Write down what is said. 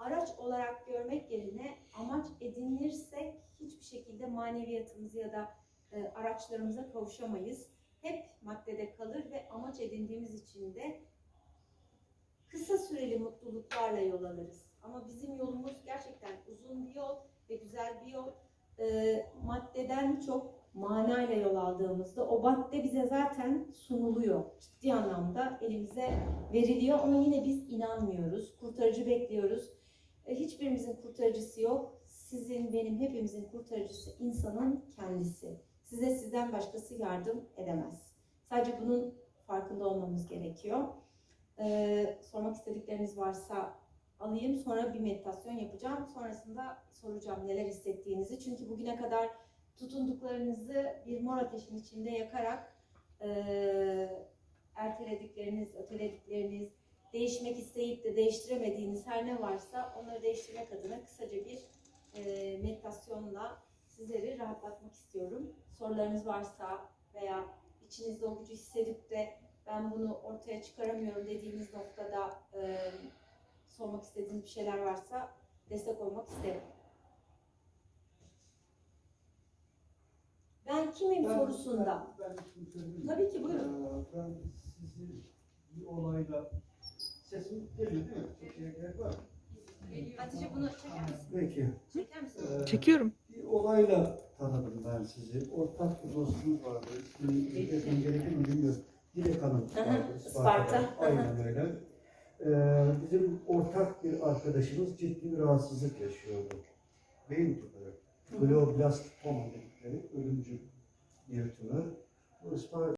araç olarak görmek yerine amaç edinirsek hiçbir şekilde maneviyatımızı ya da e, araçlarımıza kavuşamayız. Hep maddede kalır ve amaç edindiğimiz için de kısa süreli mutluluklarla yol alırız. Ama bizim yolumuz gerçekten uzun bir yol ve güzel bir yol. E, maddeden çok manayla yol aldığımızda o madde bize zaten sunuluyor. Ciddi anlamda elimize veriliyor ama yine biz inanmıyoruz. Kurtarıcı bekliyoruz. E, hiçbirimizin kurtarıcısı yok. Sizin, benim, hepimizin kurtarıcısı insanın kendisi. Size sizden başkası yardım edemez. Sadece bunun farkında olmamız gerekiyor. Ee, sormak istedikleriniz varsa alayım. Sonra bir meditasyon yapacağım. Sonrasında soracağım neler hissettiğinizi. Çünkü bugüne kadar tutunduklarınızı bir mor ateşin içinde yakarak eee erteledikleriniz, öteledikleriniz, değişmek isteyip de değiştiremediğiniz her ne varsa onları değiştirmek adına kısaca bir eee, meditasyonla sizleri rahatlatmak istiyorum. Sorularınız varsa veya içinizde o gücü hissedip de ben bunu ortaya çıkaramıyorum dediğiniz noktada eee, sormak istediğiniz bir şeyler varsa destek olmak isterim. Ben kimim Ben- sorusunda. Ben, ben söyleyeyim. Tabii ki, buyurun. Ee, ben sizi bir olayla sesim geliyor değil mi? Türkiye'ye gerek var mı? Hatice bunu çeker misin? Peki. Çeker misin? Ee, Çekiyorum. Bir olayla tanıdım ben sizi. Ortak bir dostumuz vardı. İsmini zikretmem gerekir mi bilmiyorum. Dilek Hanım vardı. Isparta. Aynen öyle. Ee, bizim ortak bir arkadaşımız ciddi bir rahatsızlık yaşıyordu. Beyin tümörü. Glioblastoma dedikleri ölümcül bir tümör. Bu Isparta